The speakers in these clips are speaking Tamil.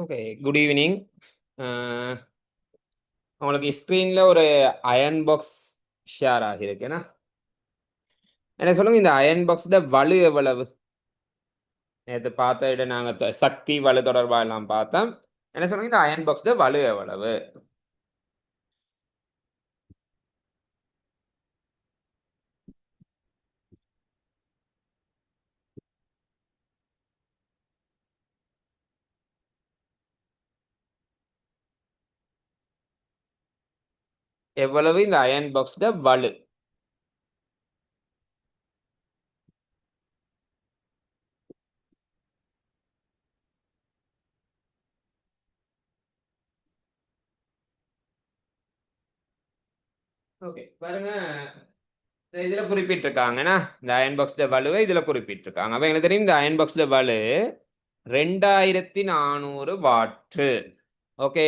ஓகே குட் ஈவினிங் உங்களுக்கு ஸ்க்ரீனில் ஒரு அயன் பாக்ஸ் ஷேர் ஆகியிருக்குண்ணா என்ன சொல்லுங்க இந்த அயன் பாக்ஸில் வலு எவ்வளவு? நேற்று பார்த்த இடம் நாங்கள் சக்தி வலு தொடர்பாக எல்லாம் பார்த்தோம். என்ன சொல்லுங்க இந்த அயன் பாக்ஸோட வலு எவ்வளவு? எவ்வளவு? இந்த அயன் பாக்ஸ்ட வலு. ஓகே பாருங்க. இதுல குறிப்பிட்டிருக்காங்கன்னா இந்த அயன் பாக்ஸ்ல வலுவை இதுல குறிப்பிட்டிருக்காங்க. அப்ப எங்களுக்கு தெரியும் இந்த அயன் பாக்ஸ்ல வலு ரெண்டாயிரத்தி நானூறு வாட்டு. ஓகே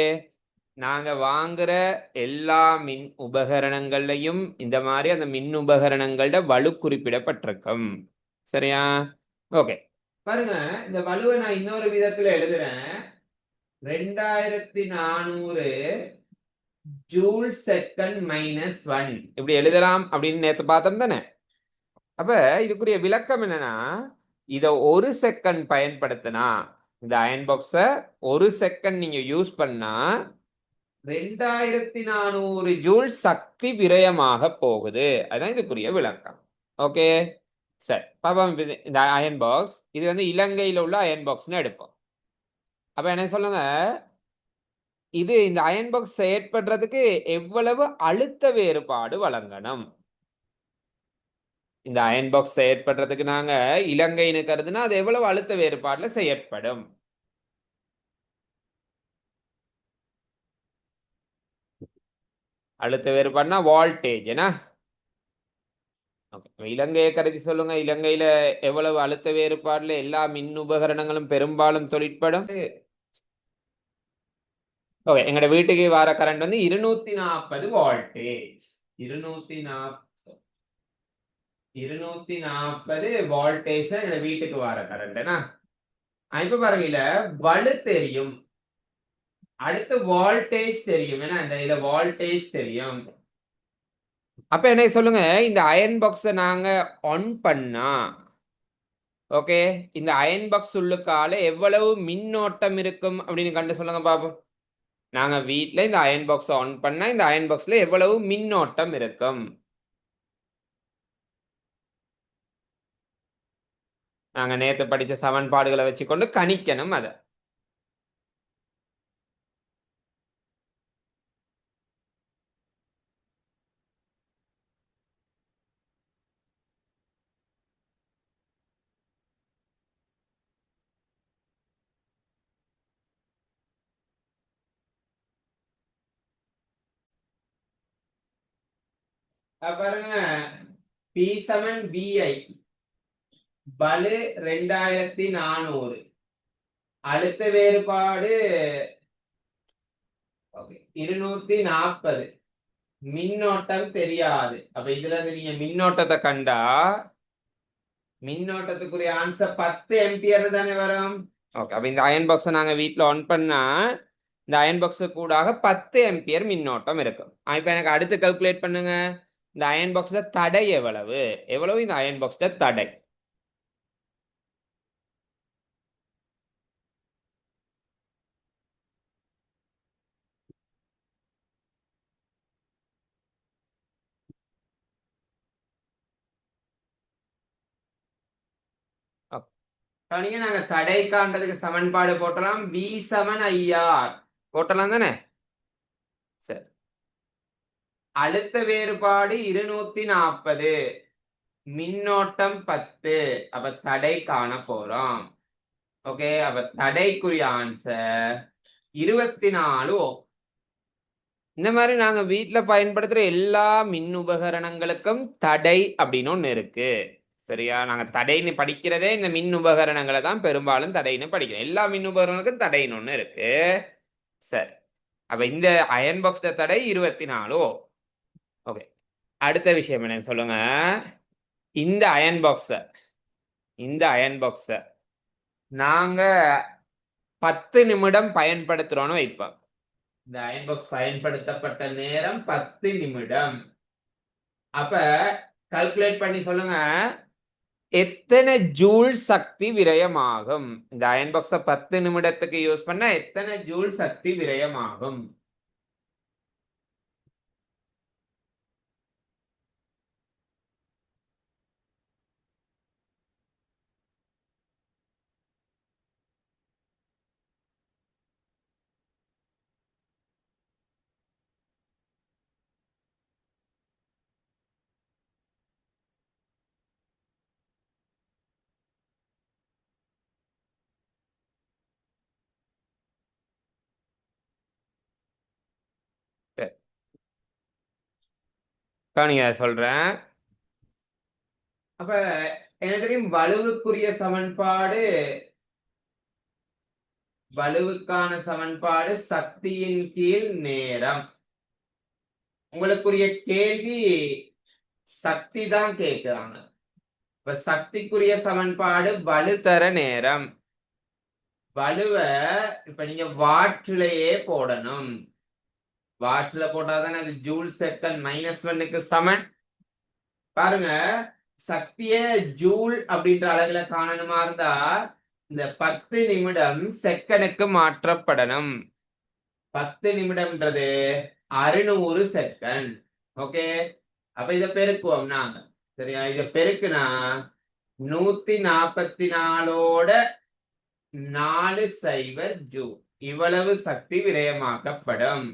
நாங்க வாங்குற எல்லா மின் உபகரணங்கள்லையும் இந்த மாதிரி அந்த மின் உபகரணங்களோட வலு குறிப்பிடப்பட்டிருக்கும். சரியா? ஓகே. பாருங்க இந்த வலுவை நான் இன்னொரு விதத்துல எழுதுறேன். ரெண்டாயிரத்தி நானூறு ஜூல் செகண்ட் மைனஸ் ஒன் இப்படி எழுதலாம் அப்படின்னு நேற்று பார்த்தோம் தானே? அப்ப இதுக்குரிய விளக்கம் என்னன்னா இதை ஒரு செகண்ட் பயன்படுத்தினா இந்த அயன் பாக்ஸ ஒரு செகண்ட் நீங்க யூஸ் பண்ணா ரெண்டாயிரத்தி நானூறு ஜூல் சக்தி விரயமாக போகுது. அதுதான் இதுக்குரிய விளக்கம். ஓகே? சரி. பாப்போம். இந்த அயன் பாக்ஸ் இது வந்து இலங்கையில் உள்ள அயன் பாக்ஸ்னு எடுப்போம். அப்ப என்ன சொல்லுங்க? இது இந்த அயன் பாக்ஸ் செயற்படுறதுக்கு எவ்வளவு அழுத்த வேறுபாடு வழங்கணும்? இந்த அயன் பாக்ஸ் செயற்படுறதுக்கு நாங்க இலங்கைன்னு கருதுனா அது எவ்வளவு அழுத்த வேறுபாடுல செயற்படும்? அழுத்த வேறுபாடுனா வால்டேஜ் என்ன? ஓகே இலங்கையை கருதி சொல்லுங்க. இலங்கையில எவ்வளவு அழுத்த வேறுபாடுல எல்லா மின் உபகரணங்களும் பெரும்பாலும் தொழிற்படும்? ஓகே எங்களோட வீட்டுக்கு வர கரண்ட் வந்து இருநூத்தி நாற்பது வால்டேஜ் இருநூத்தி நாற்பது இருநூத்தி நாற்பது வால்டேஜ் எங்க வீட்டுக்கு வர கரண்ட்னா இப்ப பாருங்க வலு தெரியும். அடுத்து வோல்டேஜ் தெரியும். ஏன்னா இந்த இதுல வோல்டேஜ் தெரியும். அப்ப என்ன சொல்லுங்க. இந்த அயன் பாக்ஸை நாங்க ஆன் பண்ணா ஓகே இந்த அயன் பாக்ஸ் உள்ளுக்கால எவ்வளவு மின்னோட்டம் இருக்கும் அப்படின்னு கண்டு சொல்லுங்க பாப்போம். நாங்க வீட்டில் இந்த அயன் பாக்ஸ் ஆன் பண்ணா இந்த அயன் பாக்ஸ்ல எவ்வளவு மின்னோட்டம் இருக்கும்? நாங்க நேத்து படிச்ச சமன்பாடுகளை வச்சுக்கொண்டு கணிக்கணும் அதை. பாருங்க. பி செவன் பிஐ பலு ரெண்டாயிரத்தி நானூறு. அழுத்த வேறுபாடு ஓகே இருநூத்தி நாற்பது. மின்னோட்டம் தெரியாது. அப்ப இதுல இருந்து நீங்க மின்னோட்டத்தை கண்டா மின்னோட்டத்துக்குரிய ஆன்சர் பத்து எம்பியர் தானே வரும். ஓகே அப்ப இந்த அயன் பாக்ஸை நாங்க வீட்ல ஆன் பண்ணா இந்த அயன் பாக்ஸ் கூடாக பத்து எம்பியர் மின்னோட்டம் இருக்கும். ஆ, இப்ப எனக்கு அடுத்து கல்குலேட் பண்ணுங்க. இந்த அயன் பாக்ஸ்ல தடை எவ்வளவு? எவ்வளவு இந்த அயன் பாக்ஸ்ல தடை? தனியா நாங்க தடை காண்றதுக்கு சமன்பாடு போட்டலாம். வி செவன் ஐஆர் போட்டலாம் தானே? அழுத்த வேறுபாடு இருநூத்தி நாற்பது மின்னோட்டம் பத்து. அப்ப தடை காண போறோம். ஓகே அப்ப தடைக்குரிய ஆன்சர் இருபத்தி நாலு இந்த மாதிரி நாங்க வீட்டுல பயன்படுத்துற எல்லா மின் உபகரணங்களுக்கும் தடை அப்படின்னு ஒண்ணு இருக்கு. சரியா? நாங்க தடைன்னு படிக்கிறதே இந்த மின் உபகரணங்களை தான் பெரும்பாலும் தடைன்னு படிக்கிறோம். எல்லா மின் உபகரணங்களுக்கும் தடைன்னு ஒண்ணு இருக்கு. சரி. அப்ப இந்த அயன் பாக்ஸ் தடை இருபத்தி நாலு ஓகே அடுத்த விஷயம் என்ன சொல்லுங்க. இந்த அயன் பாக்ஸ இந்த அயன் பாக்ஸை நாங்க பத்து நிமிடம் பயன்படுத்துகிறோன்னு வைப்போம். இந்த அயன் பாக்ஸ் பயன்படுத்தப்பட்ட நேரம் பத்து நிமிடம். அப்ப கல்குலேட் பண்ணி சொல்லுங்க. எத்தனை ஜூல் சக்தி விரயமாகும்? இந்த அயன் பாக்ஸை பத்து நிமிடத்துக்கு யூஸ் பண்ணா எத்தனை ஜூல் சக்தி விரயமாகும்? கவனிங்க சொல்றேன். அப்ப எனக்கு தெரியும்? வலுவுக்குரிய சமன்பாடு வலுவுக்கான சமன்பாடு சக்தியின் கீழ் நேரம். உங்களுக்குரிய கேள்வி சக்தி தான் கேட்கிறாங்க. இப்ப சக்திக்குரிய சமன்பாடு வலு தர நேரம். வலுவ இப்ப நீங்க வாற்றிலேயே போடணும். வாட்ஸ்ல போட்டாதானே அது ஜூல் செக்கன் மைனஸ் ஒன்னுக்கு சமன். பாருங்க சக்திய ஜூல் அப்படின்ற அளவுல காணணுமா இருந்தா இந்த பத்து நிமிடம் செகண்டுக்கு மாற்றப்படணும். பத்து நிமிடம்ன்றது அறுநூறு செகண்ட் ஓகே அப்ப இத பெருக்குவோம் நாங்க. சரியா? இத பெருக்குனா நூத்தி நாப்பத்தி நாலோட நாலு சைவர் ஜூல். இவ்வளவு சக்தி விரயமாக்கப்படும்.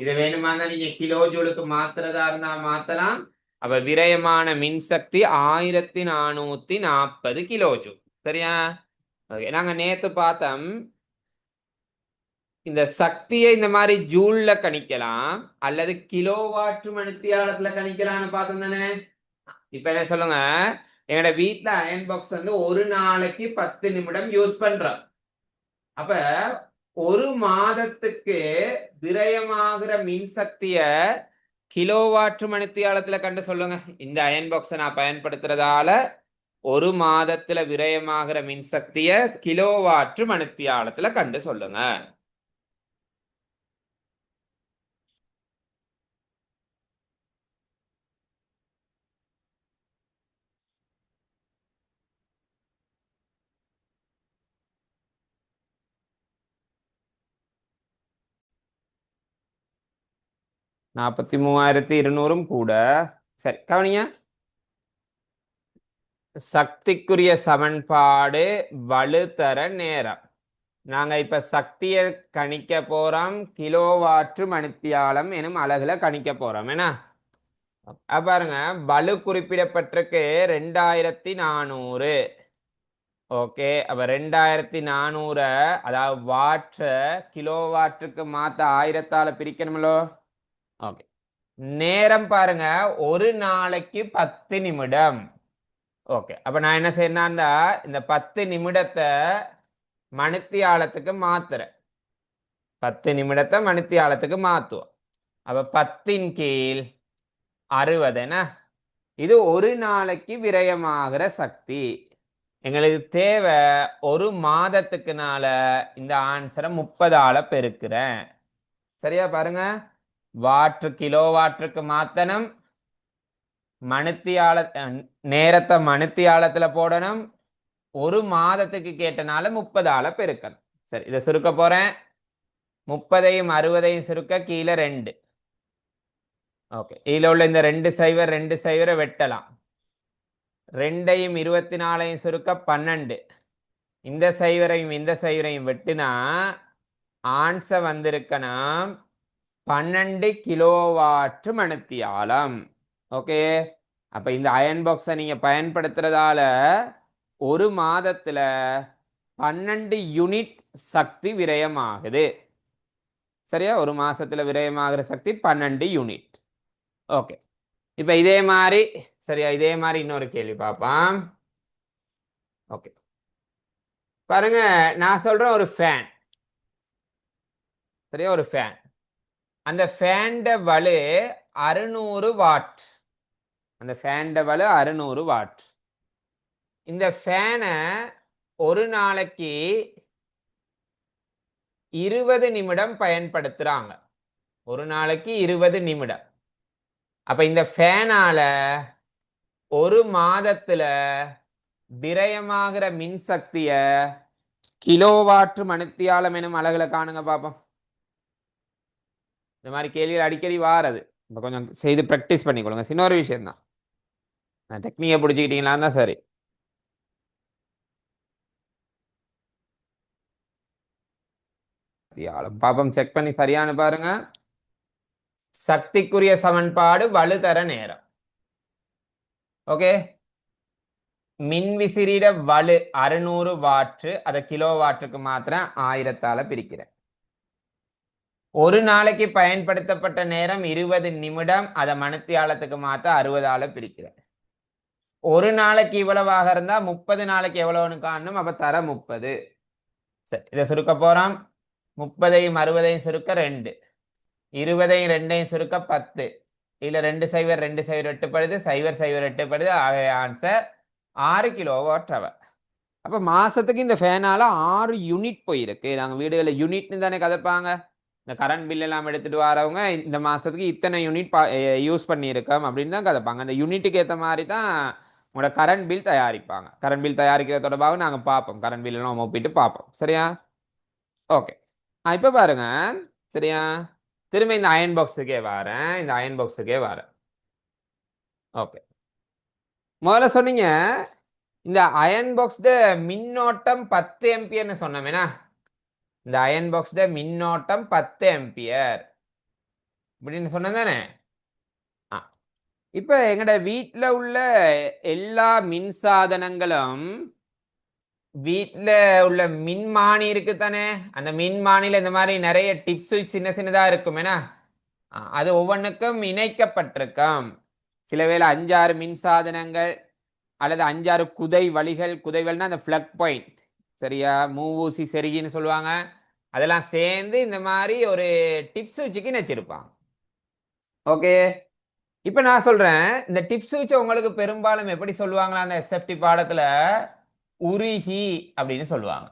இதை வேணுமா நீங்க கிலோ ஜூலுக்கு மாத்துறதா இருந்தா மாத்தலாம். அப்ப விரயமான மின்சக்தி ஆயிரத்தி நானூத்தி நாற்பது கிலோ ஜூல். சரியா? ஓகே நாங்க நேத்து பார்த்தோம். இந்த சக்தியை இந்த மாதிரி ஜூல்ல கணிக்கலாம் அல்லது கிலோ வாட்டு மணித்தியாலத்துல கணிக்கலாம்னு பார்த்தோம் தானே? இப்ப என்ன சொல்லுங்க? எங்களோட வீட்டுல அயன் பாக்ஸ் வந்து ஒரு நாளைக்கு பத்து நிமிடம் யூஸ் பண்றோம். அப்ப ஒரு மாதத்துக்கு விரயமாகிற மின்சக்திய கிலோவாட் மணித்தியாலத்துல கண்டு சொல்லுங்க. இந்த அயன் பாக்ஸை நான் பயன்படுத்துறதால ஒரு மாதத்துல விரயமாகிற மின்சக்திய கிலோவாட் மணித்தியாலத்துல கண்டு சொல்லுங்க. நாற்பத்தி மூவாயிரத்தி இருநூறும் கூட. சரி கவனிங்க. சக்திக்குரிய சமன்பாடு வலுத்தர நேரம். நாங்க இப்ப சக்தியை கணிக்க போறோம் கிலோவாற்று மணித்தியாலம் எனும் அழகுல கணிக்க போறோம் என்ன? பாருங்க வலு குறிப்பிடப்பட்டிருக்கு ரெண்டாயிரத்தி நானூறு. ஓகே அப்ப ரெண்டாயிரத்தி நானூற அதாவது வாற்ற கிலோவாற்றுக்கு மாத்த ஆயிரத்தால பிரிக்கணுமலோ? ஓகே நேரம் பாருங்க. ஒரு நாளைக்கு பத்து நிமிடம். ஓகே அப்ப நான் என்ன செய்யணும்னா இந்த பத்து நிமிடத்தை மணித்தியாலத்துக்கு மாத்துறேன். பத்து நிமிடத்தை மணித்தியாலத்துக்கு மாத்துவோம். அப்ப பத்தின் கீழ் அறுபது என்ன? இது ஒரு நாளைக்கு விரயமாகிற சக்தி. எங்களுக்கு தேவை ஒரு மாதத்துக்குனால இந்த ஆன்சரை முப்பதால பெருக்கிறேன். சரியா பாருங்க? வாற்று கிலோ வாற்றுக்கு மாத்தணும். மணித்தியால நேரத்தை மணித்தியாலத்துல போடணும். ஒரு மாதத்துக்கு கேட்டனால முப்பதால பெருக்கணும். சரி இதை சுருக்க போறேன். முப்பதையும் அறுபதையும் சுருக்க கீழே ரெண்டு. ஓகே இதில் உள்ள இந்த ரெண்டு சைவர் ரெண்டு சைவரை வெட்டலாம். ரெண்டையும் இருபத்தி நாலையும் சுருக்க பன்னெண்டு. இந்த சைவரையும் இந்த சைவரையும் வெட்டினா ஆன்சர் வந்திருக்கணும். பன்னெண்டு கிலோவாட்டு மணித்தியாலம் ஓகே அப்போ இந்த அயன் பாக்ஸை நீங்கள் பயன்படுத்துறதால ஒரு மாதத்தில் பன்னெண்டு யூனிட் சக்தி விரயமாகுது. சரியா? ஒரு மாதத்தில் விரயமாகிற சக்தி பன்னெண்டு யூனிட் ஓகே இப்போ இதே மாதிரி சரியா? இதே மாதிரி இன்னொரு கேள்வி பார்ப்போம். ஓகே பாருங்க நான் சொல்கிறேன் ஒரு ஃபேன் சரியா? ஒரு ஃபேன் அந்த ஃபேண்ட வலு அறுநூறு வாட். அந்த ஃபேண்ட வலு அறுநூறு வாட். இந்த ஃபேனை ஒரு நாளைக்கு இருபது நிமிடம் பயன்படுத்துகிறாங்க ஒரு நாளைக்கு இருபது நிமிடம். அப்போ இந்த ஃபேனால ஒரு மாதத்தில் விரயமாகிற மின்சக்தியை கிலோவாட்டு மணித்தியாலம் எனும் அழகில் காணுங்க பார்ப்போம் இந்த மாதிரி கேள்விகள் அடிக்கடி வாரது. இப்போ கொஞ்சம் செய்து ப்ராக்டிஸ் பண்ணிக்கொள்ளுங்க. சின்ன ஒரு விஷயம்தான். நான் டெக்னிக்கை பிடிச்சிக்கிட்டீங்களான்னு தான் சரி பாப்பம் செக் பண்ணி சரியான பாருங்க. சக்திக்குரிய சமன்பாடு வலுதர நேரம். ஓகே மின்விசிறிட வலு அறுநூறு வாட்டு அதை கிலோ வாட்டுக்கு மாத்திரம் ஆயிரத்தால பிரிக்கிறேன். ஒரு நாளைக்கு பயன்படுத்தப்பட்ட நேரம் இருபது நிமிடம் அதை மனத்தியாலத்துக்கு மாற்ற அறுபது ஆளை பிரிக்கிறார். ஒரு நாளைக்கு இவ்வளவாக இருந்தா முப்பது நாளைக்கு எவ்வளவுன்னு காணணும் அப்ப தர முப்பது. சரி இதை சுருக்க போறோம். முப்பதையும் அறுபதையும் சுருக்க ரெண்டு. இருபதையும் ரெண்டையும் சுருக்க பத்து. இதுல ரெண்டு சைவர் ரெண்டு சைவர் எட்டுப்படுது சைவர் சைவர் எட்டுப்படுது. ஆகவே ஆன்சர் ஆறு கிலோ வாட் அவர் அப்ப மாசத்துக்கு இந்த ஃபேனால ஆறு யூனிட் போயிருக்கு. நாங்க வீடுகளில் யூனிட்னு தானே கதைப்பாங்க. இந்த கரண்ட் பில் எல்லாம் எடுத்துட்டு வரவங்க இந்த மாசத்துக்கு இத்தனை யூனிட் யூஸ் பண்ணியிருக்கோம் அப்படின்னு தான் கதைப்பாங்க. அந்த யூனிட்டுக்கு ஏற்ற மாதிரி தான் உங்களோட கரண்ட் பில் தயாரிப்பாங்க. கரண்ட் பில் தயாரிக்கிற தொடர்பாக நாங்கள் பார்ப்போம். கரண்ட் பில் எல்லாம் ஒப்பிட்டு பார்ப்போம். சரியா? ஓகே இப்போ பாருங்க. சரியா? திரும்ப இந்த அயன் பாக்ஸுக்கே வரேன். இந்த அயன் பாக்ஸுக்கே வரேன். ஓகே முதல்ல சொன்னீங்க இந்த அயன் பாக்ஸ்ட மின்னோட்டம் பத்து எம்பியர்னு சொன்னோமேனா இந்த அயன் பாக்ஸ்ட மின்னோட்டம் பத்து எம்பியர் இப்படின்னு சொன்னதானே ஆ. இப்போ எங்கட வீட்டில் உள்ள எல்லா மின் சாதனங்களும் வீட்டில் உள்ள மின்மானி இருக்கு தானே? அந்த மின்மானியில் இந்த மாதிரி நிறைய டிப் சுவிட்ச் சின்ன சின்னதாக இருக்கும் ஏன்னா? அது ஒவ்வொன்றுக்கும் இணைக்கப்பட்டிருக்கும். சில வேளை அஞ்சாறு மின் சாதனங்கள் அல்லது அஞ்சாறு குதை வழிகள் குதைவல்னா அந்த ஃப்ளக் பாயிண்ட் சரியா? மூவூசி செருகின்னு சொல்லுவாங்க. அதெல்லாம் சேர்ந்து இந்த மாதிரி ஒரு டிப்ஸ் வச்சுக்கு நச்சிருப்பாங்க ஓகே இப்போ நான் சொல்கிறேன் இந்த டிப்ஸ் வச்சு உங்களுக்கு பெரும்பாலும் எப்படி சொல்லுவாங்களா? அந்த எஸ்எஃப்டி பாடத்தில் உருகி அப்படின்னு சொல்லுவாங்க.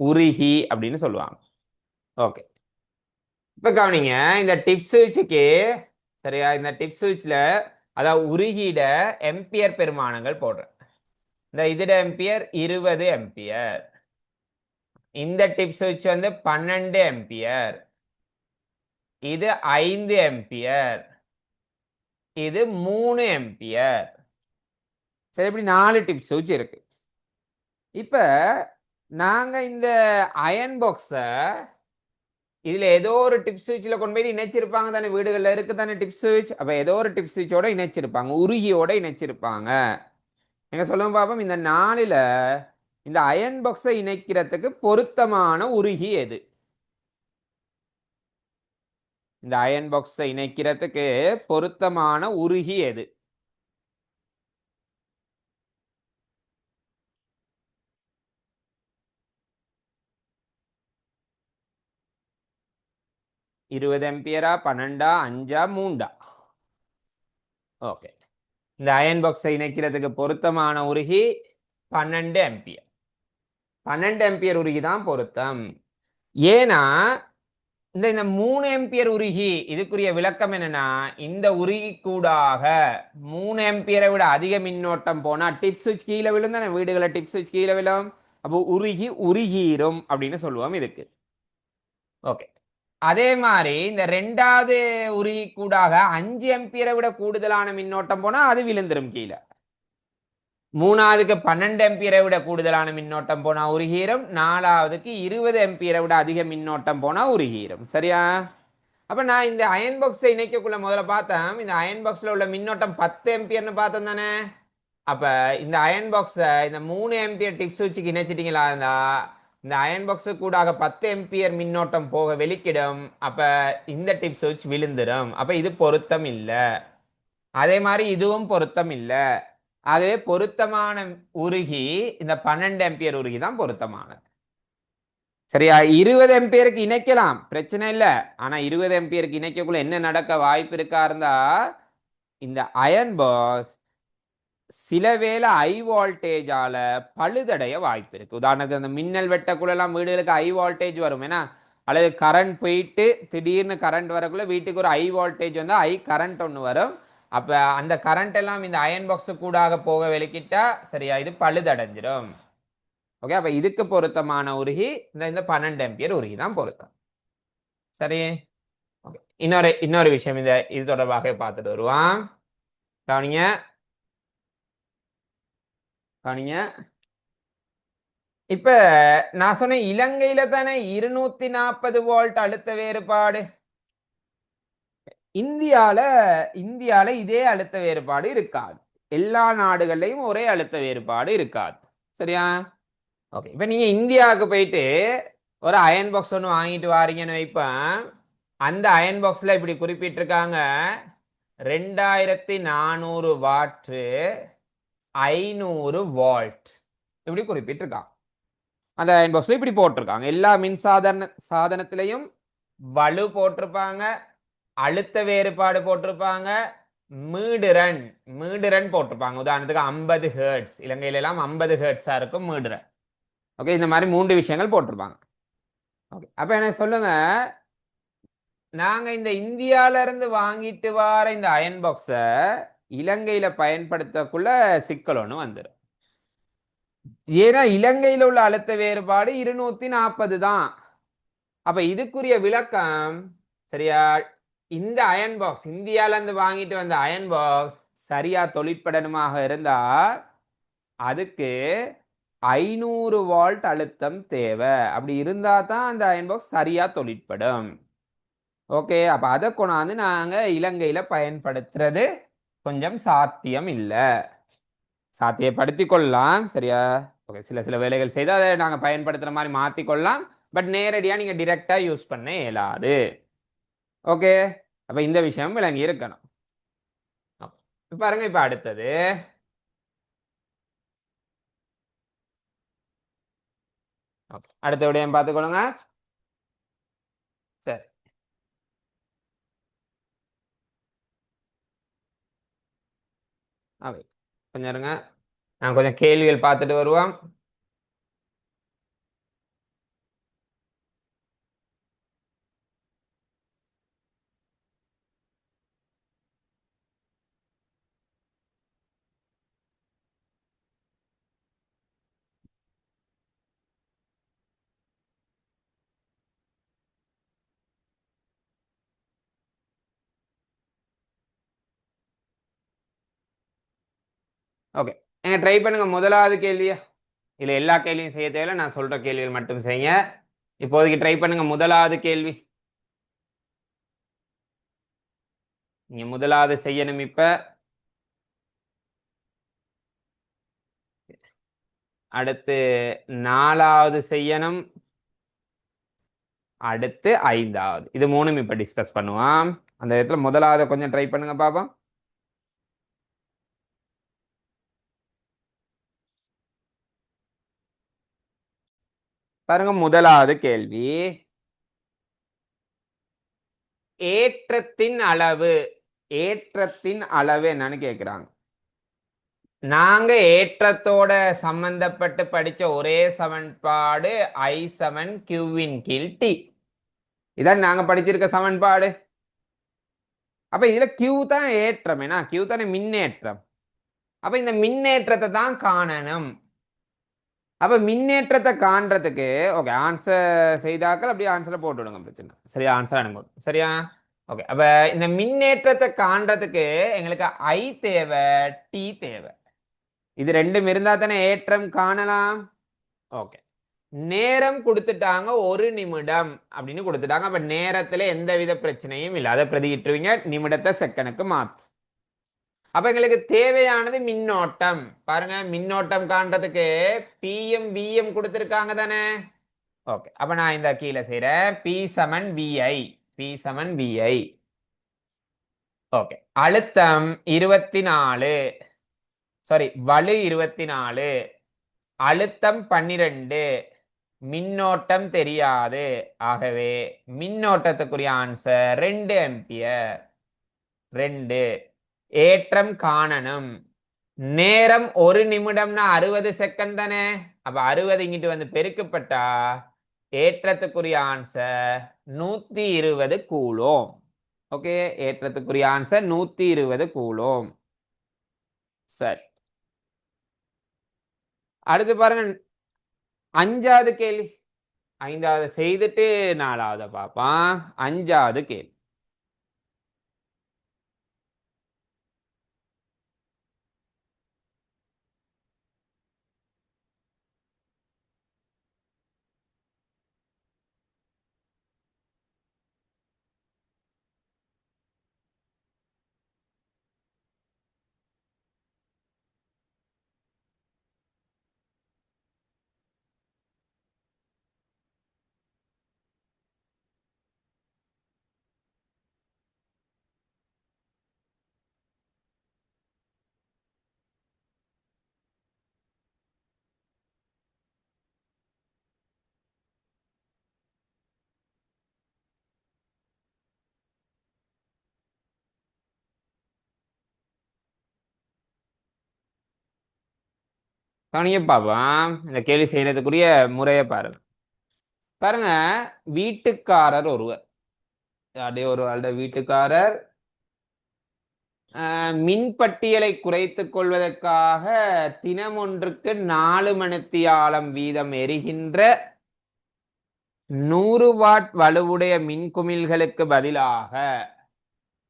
உருகி அப்படின்னு சொல்லுவாங்க. ஓகே இப்போ கவனிங்க இந்த டிப்ஸ் சுவிட்சுக்கு சரியா? இந்த டிப்ஸ் சுவிட்சில் அதாவது உருகிட எம்பியர் பெருமானங்கள் போடுறேன். இந்த இதோட எம்பியர் இருபது எம்பியர் இந்த டிப்ஸ் வச்சு வந்து பன்னெண்டு எம்பியர் இது ஐந்து எம்பியர் இது மூணு எம்பியர் சரி இப்படி நாலு டிப்ஸ் வச்சு இருக்கு. இப்போ நாங்கள் இந்த அயன் பாக்ஸை இதில் ஏதோ ஒரு டிப் சுவிட்சில் கொண்டு போய் இணைச்சிருப்பாங்க தானே வீடுகளில் இருக்கு தானே டிப் சுவிட்ச் அப்போ ஏதோ ஒரு டிப் சுவிட்சோட இணைச்சிருப்பாங்க உருகியோட இணைச்சிருப்பாங்க. எங்கள் சொல்லுங்க பாப்போம் இந்த நாளில் இந்த அயன் பாக்ஸை இணைக்கிறதுக்கு பொருத்தமான உருகி எது? இந்த அயன் பாக்ஸை இணைக்கிறதுக்கு பொருத்தமான உருகி எது? இருபது எம்பியரா பன்னெண்டா அஞ்சா மூண்டா ஓகே இந்த அயன் பாக்ஸை இணைக்கிறதுக்கு பொருத்தமான உருகி பன்னெண்டு எம்பியர் பன்னெண்டு எம்பியர் உருகி தான் பொருத்தம். ஏன்னா இந்த இந்த மூணு எம்பியர் உருகி இதுக்குரிய விளக்கம் என்னன்னா இந்த உருகி கூடாக மூணு எம்பியரை விட அதிக மின்னோட்டம் போனா டிப் சுவிட்ச் கீழே விழும் தானே? வீடுகளை டிப் சுவிட்ச் கீழே விழும். அப்போ உருகி உருகீரும் அப்படின்னு சொல்லுவோம் இதுக்கு. ஓகே அதே மாதிரி இந்த ரெண்டாவது உருகி கூடாக அஞ்சு எம்பியரை விட கூடுதலான மின்னோட்டம் போனா அது விழுந்துரும் கீழே. மூணாவதுக்கு பன்னெண்டு எம்பியரை விட கூடுதலான மின்னோட்டம் போனால் உருகீரம் நாலாவதுக்கு இருபது எம்பியரை விட அதிக மின்னோட்டம் போனால் உருகீரம் சரியா? அப்போ நான் இந்த அயன் பாக்ஸை இணைக்கக்குள்ள முதல்ல பார்த்தேன். இந்த அயன் பாக்ஸில் உள்ள மின்னோட்டம் பத்து எம்பியர்னு பார்த்தோம் தானே? அப்போ இந்த அயன் பாக்ஸை இந்த மூணு எம்பியர் டிப்ஸ் வச்சுக்கு இணைச்சிட்டீங்களா? இருந்தா இந்த அயன் பாக்ஸு கூடாக பத்து எம்பியர் மின்னோட்டம் போக வெளிக்கிடும். அப்போ இந்த டிப் சுவிட்ச் விழுந்துடும் அப்போ இது பொருத்தம் இல்லை. அதே மாதிரி இதுவும் பொருத்தம் இல்லை. ஆகவே பொருத்தமான உருகி இந்த பன்னெண்டு எம்பியர் உருகி தான் பொருத்தமானது. சரியா? இருபது எம்பியருக்கு இணைக்கலாம். பிரச்சனை இல்லை. ஆனா இருபது எம்பியருக்கு இணைக்கக்குள்ள என்ன நடக்க வாய்ப்பு இருக்கா இருந்தா இந்த அயன் பாக்ஸ் சில வேளை ஐ வோல்டேஜால பழுதடைய வாய்ப்பு இருக்கு. உதாரணத்துக்கு அந்த மின்னல் வெட்டக்குள்ளெல்லாம் வீடுகளுக்கு ஐ வோல்டேஜ் வரும். ஏன்னா அல்லது கரண்ட் போயிட்டு திடீர்னு கரண்ட் வரக்குள்ள வீட்டுக்கு ஒரு ஐ வோல்டேஜ் வந்தால் ஐ கரண்ட் ஒன்று வரும். அப்போ அந்த கரண்ட் எல்லாம் இந்த அயன் பாக்ஸு கூடாக போக வெளிக்கிட்டா சரியா இது பழுதடைஞ்சிரும். ஓகே அப்போ இதுக்கு பொருத்தமான உருகி இந்த இந்த பன்னெண்டு எம்பியர் உருகி தான் பொருத்தம். சரி? ஓகே இன்னொரு இன்னொரு விஷயம் இந்த இது தொடர்பாக பார்த்துட்டு வருவான் கவனிங்க. கவனிங்க. இப்ப நான் சொன்னேன் இலங்கையில தானே இருநூத்தி நாற்பது வோல்ட் அழுத்த வேறுபாடு? இந்தியால இந்தியால இதே அழுத்த வேறுபாடு இருக்காது. எல்லா நாடுகள்லையும் ஒரே அழுத்த வேறுபாடு இருக்காது. சரியா? ஓகே இப்ப நீங்க இந்தியாவுக்கு போயிட்டு ஒரு அயன் பாக்ஸ் ஒன்று வாங்கிட்டு வாரீங்கன்னு வைப்பேன். அந்த அயன் பாக்ஸ்ல இப்படி குறிப்பிட்டிருக்காங்க. ரெண்டாயிரத்தி நானூறு வாட்டு ஐநூறு வால்ட் இப்படி குறிப்பிட்டிருக்காங்க. அந்த அயன் பாக்ஸ்ல இப்படி போட்டிருக்காங்க. எல்லா மின் சாதன சாதனத்திலையும் வலு போட்டிருப்பாங்க. அழுத்த வேறுபாடு போட்டிருப்பாங்க. மீடுரன் மீடுரன் போட்டிருப்பாங்க. உதாரணத்துக்கு ஐம்பது ஹேர்ட்ஸ் இலங்கையில எல்லாம் ஐம்பது ஹேர்ட்ஸா இருக்கும் மீடுரன் ஓகே இந்த மாதிரி மூன்று விஷயங்கள் போட்டிருப்பாங்க. ஓகே அப்ப எனக்கு சொல்லுங்க? நாங்க இந்த இந்தியால இருந்து வாங்கிட்டு வர இந்த அயன் பாக்ஸ இலங்கையில பயன்படுத்தக்குள்ள சிக்கல் ஒன்று வந்துடும் ஏன்னா இலங்கையில உள்ள அழுத்த வேறுபாடு இருநூத்தி நாற்பது தான். அப்ப இதுக்குரிய விளக்கம் சரியா? இந்த அயன் பாக்ஸ் இந்தியாவிலேருந்து வாங்கிட்டு வந்த அயன் பாக்ஸ் சரியாக தொழிற்படனமாக இருந்தால் அதுக்கு ஐநூறு வால்ட் அழுத்தம் தேவை. அப்படி இருந்தால் தான் அந்த அயன் பாக்ஸ் சரியாக தொழிற்படும். ஓகே அப்போ அதை கொண்டாந்து நாங்கள் இலங்கையில் பயன்படுத்துறது கொஞ்சம் சாத்தியம் இல்லை. சாத்தியப்படுத்தி கொள்ளலாம் சரியா? ஓகே சில சில வேலைகள் செய்து அதை நாங்கள் பயன்படுத்துகிற மாதிரி மாற்றிக்கொள்ளலாம் பட் நேரடியாக நீங்கள் டிரெக்டாக யூஸ் பண்ண இயலாது. ஓகே அப்போ இந்த விஷயம் விளங்கி இருக்கணும். பாருங்க இப்போ அடுத்தது. அடுத்த விடயம் பார்த்துக்கொள்ளுங்க. சரி. அவை கொஞ்சம் இருங்க. நான் கொஞ்சம் கேள்விகள் பார்த்துட்டு வருவோம். ஓகே நீங்கள் ட்ரை பண்ணுங்கள் முதலாவது கேள்வியா. இல்லை எல்லா கேள்வியும் செய்ய தேவையில்ல. நான் சொல்கிற கேள்விகள் மட்டும் செய்யுங்க. இப்போதைக்கு ட்ரை பண்ணுங்கள் முதலாவது கேள்வி. நீங்கள் முதலாவது செய்யணும் இப்போ. அடுத்து நாலாவது செய்யணும். அடுத்து ஐந்தாவது. இது மூணும் இப்போ டிஸ்கஸ் பண்ணுவோம். அந்த இடத்துல முதலாவது கொஞ்சம் ட்ரை பண்ணுங்க பாப்போம். பாருங்க முதலாவது கேள்வி. ஏற்றத்தின் அளவு ஏற்றத்தின் அளவு என்னன்னு கேக்குறாங்க. நாங்க ஏற்றத்தோட சம்பந்தப்பட்டு படிச்ச ஒரே சமன்பாடு ஐ செவன் கியூவின் கீழ் டி இதான் நாங்க படிச்சிருக்க சமன்பாடு. அப்ப இதுல கியூ தான் ஏற்றம் என்ன கியூ தானே மின்னேற்றம். அப்ப இந்த மின்னேற்றத்தை தான் காணணும். அப்போ மின்னேற்றத்தை காண்றதுக்கு ஓகே ஆன்சர் செய்தாக்கள் அப்படியே ஆன்சரை போட்டு விடுங்க பிரச்சனை சரியா ஆன்சர் அனுப்புங்க சரியா? ஓகே அப்போ இந்த மின்னேற்றத்தை காண்றதுக்கு எங்களுக்கு ஐ தேவை டி தேவை. இது ரெண்டும் இருந்தால் தானே ஏற்றம் காணலாம்? ஓகே நேரம் கொடுத்துட்டாங்க ஒரு நிமிடம் அப்படின்னு கொடுத்துட்டாங்க. அப்போ நேரத்தில் எந்த வித பிரச்சனையும் இல்லை. அதை பிரதிக்கிட்டுருவீங்க நிமிடத்தை செகண்டுக்கு மாற்று அப்போ எங்களுக்கு தேவையானது மின்னோட்டம். பாருங்க மின்னோட்டம் காண்றதுக்கு பிஎம் விஎம் கொடுத்துருக்காங்க தானே? ஓகே அப்போ நான் இந்த கீழே செய்கிறேன் பி சமன் விஐ பி சமன் விஐ ஓகே அழுத்தம் இருபத்தி நாலு சாரி வலு இருபத்தி நாலு அழுத்தம் பன்னிரெண்டு. மின்னோட்டம் தெரியாது. ஆகவே மின்னோட்டத்துக்குரிய ஆன்சர் ரெண்டு எம்பியர் ரெண்டு. ஏற்றம் காணணும். நேரம் ஒரு நிமிடம்னா அறுபது செகண்ட் தானே? அப்ப அறுபது இங்கிட்டு வந்து பெருக்கப்பட்டா ஏற்றத்துக்குரிய ஆன்சர் நூத்தி இருபது கூலோம். ஓகே ஏற்றத்துக்குரிய ஆன்சர் நூத்தி இருபது கூலோம். சரி. அடுத்து பாருங்க. அஞ்சாவது கேள்வி. ஐந்தாவது செய்துட்டு நாலாவது பார்ப்பான் அஞ்சாவது கேள்வி. கவனிங்க பாப்போம் இந்த கேள்வி செய்யறதுக்குரிய முறையை பாருங்க. பாருங்க வீட்டுக்காரர் ஒருவர். அப்படியே ஒரு ஆளுடைய வீட்டுக்காரர் ஆஹ், மின் பட்டியலை குறைத்துக் கொள்வதற்காக தினம் ஒன்றுக்கு நாலு மணித்தியாலம் வீதம் எரிகின்ற நூறு வாட் வலுவுடைய மின்குமிழ்களுக்கு பதிலாக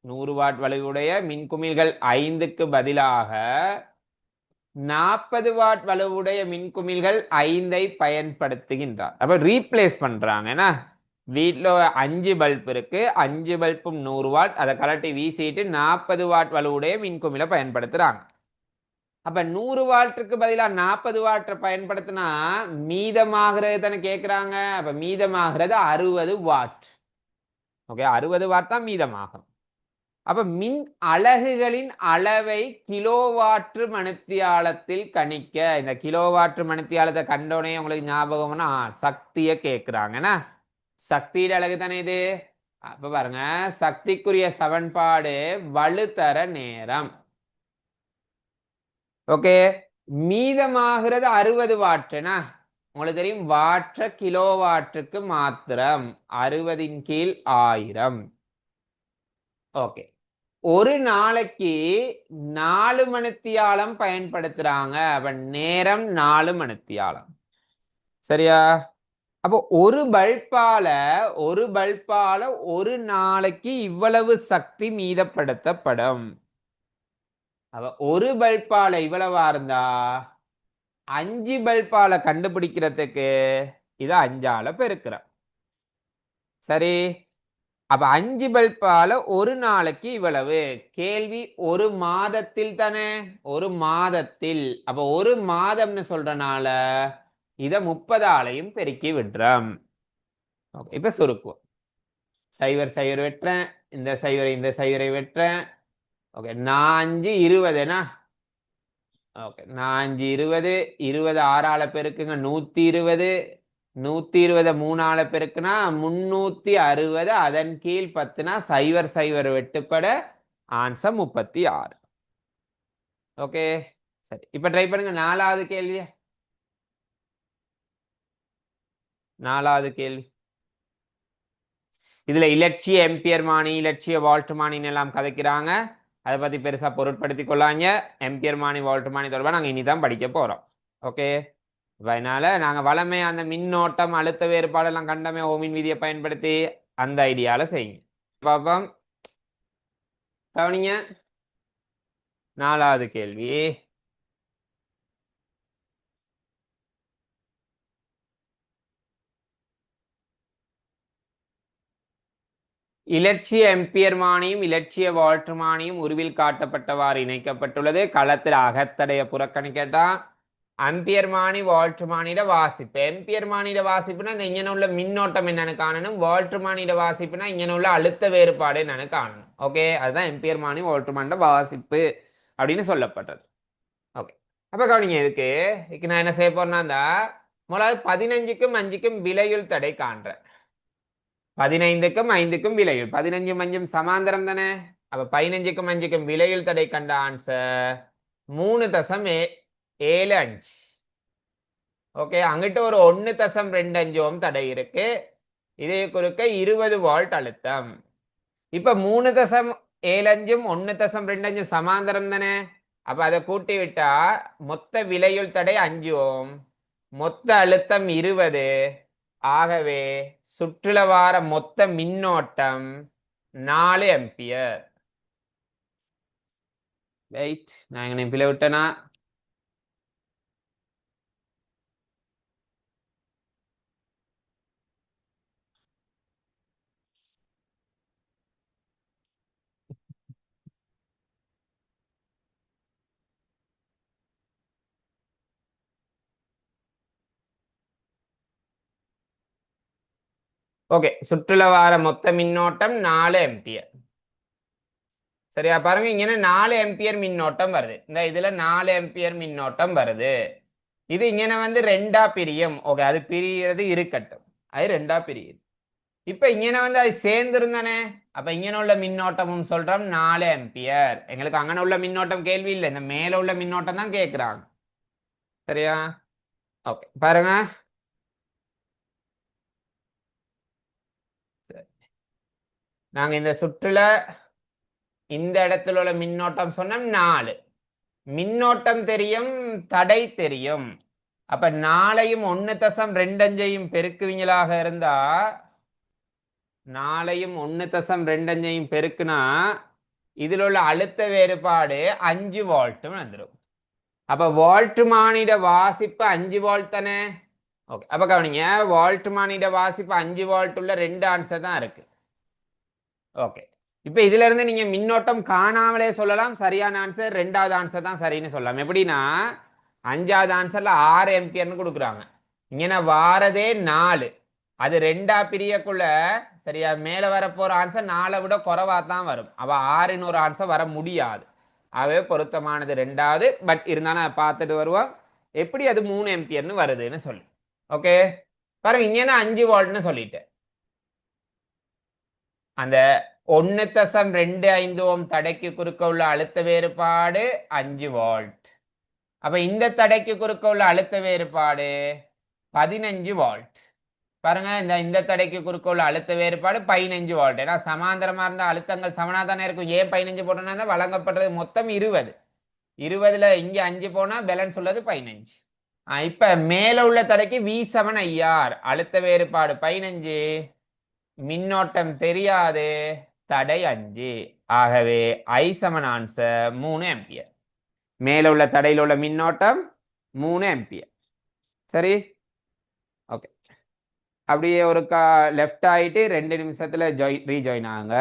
நூறு வாட் வலுவுடைய மின்குமிழ்கள் ஐந்துக்கு பதிலாக நாற்பது வாட் வலுவுடைய மின்குமிழ்கள் ஐந்தை பயன்படுத்துகின்றார். அப்போ ரீப்ளேஸ் பண்ணுறாங்கன்னா வீட்டில் அஞ்சு பல்ப் இருக்கு அஞ்சு பல்பும் நூறு வாட் அதை கலட்டி வீசிட்டு நாற்பது வாட் வலுவுடைய மின்குமிழை பயன்படுத்துகிறாங்க அப்போ நூறு வாட்டுக்கு பதிலாக நாற்பது வாட்டை பயன்படுத்தினா மீதமாகிறது தானே கேட்குறாங்க அப்போ மீதமாகிறது அறுபது வாட். ஓகே அறுபது வாட் தான் மீதமாகும். அப்ப மின் அலகுகளின் அளவை கிலோவாற்று மணித்தியாலத்தில் கணிக்க இந்த கிலோவாற்று மணித்தியாலத்தை கண்டோடனே உங்களுக்கு ஞாபகம்னா சக்தியை கேட்குறாங்கன்னா சக்தியோட அழகு தானே இது? அப்ப பாருங்க சக்திக்குரிய சமன்பாடு வலுத்தர நேரம். ஓகே? மீதமாகிறது அறுபது வாட்டுனா உங்களுக்கு தெரியும் வாற்ற கிலோ வாட்டுக்கு மாத்திரம் அறுபதின் கீழ் ஆயிரம். ஓகே. ஒரு நாளைக்கு நாலு மணித்தியாலம் பயன்படுத்துறாங்க. அப்ப நேரம் நாலு மணித்தியாலம். சரியா? அப்போ ஒரு பல்பால ஒரு பல்பால ஒரு நாளைக்கு இவ்வளவு சக்தி மீதப்படுத்தப்படும். அவ ஒரு பல்பால இவ்வளவா இருந்தா? அஞ்சு பல்பால கண்டுபிடிக்கிறதுக்கு இதை அஞ்சால பெருக்கிறோம். சரி? அப்ப அஞ்சு பல்பால ஒரு நாளைக்கு இவ்வளவு? கேள்வி ஒரு மாதத்தில் தானே? ஒரு மாதத்தில். அப்ப ஒரு மாதம்னு சொல்றனால இத முப்பதாலையும் பெருக்கி விடுறோம். ஓகே இப்ப சுருக்குவோம். சைவர் சைவர் வெட்டுறேன் இந்த சைவரை இந்த சைவரை வெட்டுறேன் ஓகே நாஞ்சு இருபதுனா? ஓகே நாஞ்சு இருபது இருபது ஆறால பெருக்குங்க நூத்தி இருபது. நூத்தி இருபதை மூணால பெருக்குனா முன்னூத்தி அறுபது அதன் கீழ் பத்துனா சைவர் சைவர் வெட்டுப்பட ஆன்சர் முப்பத்தி ஆறு. ஓகே சரி. இப்ப ட்ரை பண்ணுங்க. நாலாவது கேள்வி நாலாவது கேள்வி. இதுல இலட்சிய எம்பியர் மானி இலட்சிய வால்ட் மானின்னு எல்லாம் கதைக்கிறாங்க. அதை பத்தி பெருசா பொருட்படுத்தி கொள்ளாங்க எம்பியர் மானி வால்ட் மானி தொடர்பாக நாங்க இனிதான் படிக்க போறோம். ஓகே அதனால நாங்க வளமை அந்த மின்னோட்டம் அழுத்த வேறுபாடெல்லாம் கண்டமே ஓமின் விதியை பயன்படுத்தி அந்த ஐடியால செய்யுங்க. பாப்போம் கவனிங்க. நாலாவது கேள்வி. இலட்சிய எம்பியர்மானியும் இலட்சிய வால்ட்மானியும் உருவில் காட்டப்பட்டவாறு இணைக்கப்பட்டுள்ளது. களத்தில் அகத்தடைய புறக்கணிக்கட்டான் அம்பியர்மானி வால்ட்மானிட வாசிப்பு எம்பியர்மானிட வாசிப்புனா இந்த இங்கே உள்ள மின்னோட்டம் என்னன்னு காணணும். வால்ட்மானிட வாசிப்புனா இங்கே உள்ள அழுத்த வேறுபாடு என்னன்னு காணணும். ஓகே? அதுதான் எம்பியர்மானி வால்ட்மானிட வாசிப்பு அப்படின்னு சொல்லப்பட்டது. ஓகே? அப்போ கவனிங்க இதுக்கு. இதுக்கு நான் என்ன செய்ய போறேன்னா முதலாவது பதினஞ்சுக்கும் அஞ்சுக்கும் விலையுள் தடை காண்றேன் பதினைந்துக்கும் ஐந்துக்கும் விலையுள். பதினஞ்சும் அஞ்சும் சமாந்தரம் தானே? அப்போ பதினஞ்சுக்கும் அஞ்சுக்கும் விலையுள் தடை கண்ட ஆன்சர் மூணு தசம் ஏழு அஞ்சு. ஓகே அங்கிட்ட ஒரு ஒன்று தசம் ரெண்டு அஞ்சு ஓம் தடை இருக்கு. இதே குறுக்க இருபது வால்ட் அழுத்தம். இப்ப மூணு தசம் ஏழு அஞ்சும் ஒன்று தசம் ரெண்டு அஞ்சும் சமாந்தரம் தானே? அப்ப அதை கூட்டி விட்டா மொத்த விலையுள் தடை அஞ்சு ஓம். மொத்த அழுத்தம் இருபது. ஆகவே சுற்றுல வார மொத்த மின்னோட்டம் நாலு எம்பியர் ரைட் நான் எங்க பிள்ளை விட்டேனா ஓகே சுற்றுல வார மொத்த மின்னோட்டம் நாலு எம்பியர் சரியா? பாருங்க இங்கே நாலு எம்பியர் மின்னோட்டம் வருது. இந்த இதுல நாலு எம்பியர் மின்னோட்டம் வருது. இது இங்கே வந்து ரெண்டா பிரியும். ஓகே அது பிரியிறது இருக்கட்டும். அது ரெண்டா பிரியுது. இப்போ இங்கே வந்து அது சேர்ந்துருந்தானே அப்போ இங்கே உள்ள மின்னோட்டமும் சொல்கிறோம் நாலு எம்பியர் எங்களுக்கு அங்கே உள்ள மின்னோட்டம் கேள்வி இல்லை. இந்த மேலே உள்ள மின்னோட்டம் தான் கேட்குறாங்க சரியா? ஓகே பாருங்க. நாங்கள் இந்த சுற்றுல இந்த இடத்துல உள்ள மின்னோட்டம் சொன்னோம் நாலு. மின்னோட்டம் தெரியும் தடை தெரியும். அப்ப நாளையும் ஒன்று தசம் ரெண்டஞ்சையும் பெருக்குவீங்களாக இருந்தா நாளையும் ஒன்று தசம் ரெண்டஞ்சையும் பெருக்குனா இதில் உள்ள அழுத்த வேறுபாடு அஞ்சு வால்ட்டும் வந்துடும் அப்போ வோல்ட் மானிட வாசிப்பு அஞ்சு வால்ட் தானே? ஓகே. அப்போ கவனிங்க வோல்ட் மானிட வாசிப்பு அஞ்சு வால்ட் உள்ள ரெண்டு ஆன்சர் தான் இருக்குது ஓகே இப்போ இதுல இருந்து நீங்க மின்னோட்டம் காணாமலே சொல்லலாம். சரியான ஆன்சர் ரெண்டாவது ஆன்சர் தான் சரின்னு சொல்லலாம். எப்படின்னா அஞ்சாவது ஆன்சர்ல ஆறு எம்பியர்னு கொடுக்குறாங்க. இங்கே வாரதே நாலு. அது ரெண்டா பிரியக்குள்ள சரியா மேல வரப்போற ஆன்சர் நாலை விட குறைவா தான் வரும். அவ ஆறுன்னு ஒரு ஆன்சர் வர முடியாது. ஆகவே பொருத்தமானது ரெண்டாவது. பட் இருந்தாலும் அதை பார்த்துட்டு வருவோம். எப்படி அது மூணு எம்பியர்னு வருதுன்னு சொல்லு. ஓகே பாருங்க இங்கே அஞ்சு வால்ட்னு சொல்லிட்டேன். அந்த ஒன்னு தசம் ரெண்டு ஐந்து ஓம் தடைக்கு குறுக்க உள்ள அழுத்த வேறுபாடு அஞ்சு வால்ட் அப்ப இந்த தடைக்கு குறுக்க உள்ள அழுத்த வேறுபாடு பதினஞ்சு வால்ட் பாருங்க இந்த இந்த தடைக்கு குறுக்க உள்ள அழுத்த வேறுபாடு பதினஞ்சு வால்ட் ஏன்னா சமாந்தரமா இருந்த அழுத்தங்கள் சமனா தானே இருக்கும். ஏன் பதினஞ்சு போட்டோம்னா வழங்கப்படுறது மொத்தம் இருபது. இருபதுல இங்கே அஞ்சு போனா பேலன்ஸ் உள்ளது பதினஞ்சு. இப்ப மேல உள்ள தடைக்கு வி செவன் ஐஆர் அழுத்த வேறுபாடு பதினஞ்சு. மின்னோட்டம் தெரியாது தடை அஞ்சு. ஆகவே ஐ சமன் ஆன்சர் மூணு ஆம்பியர் மேலே உள்ள தடையில் உள்ள மின்னோட்டம் மூணு ஆம்பியர் சரி? ஓகே அப்படியே ஒரு கா லெஃப்ட் ஆகிட்டு ரெண்டு நிமிஷத்தில் ஜாய் ரீஜாயின் ஆகுங்க.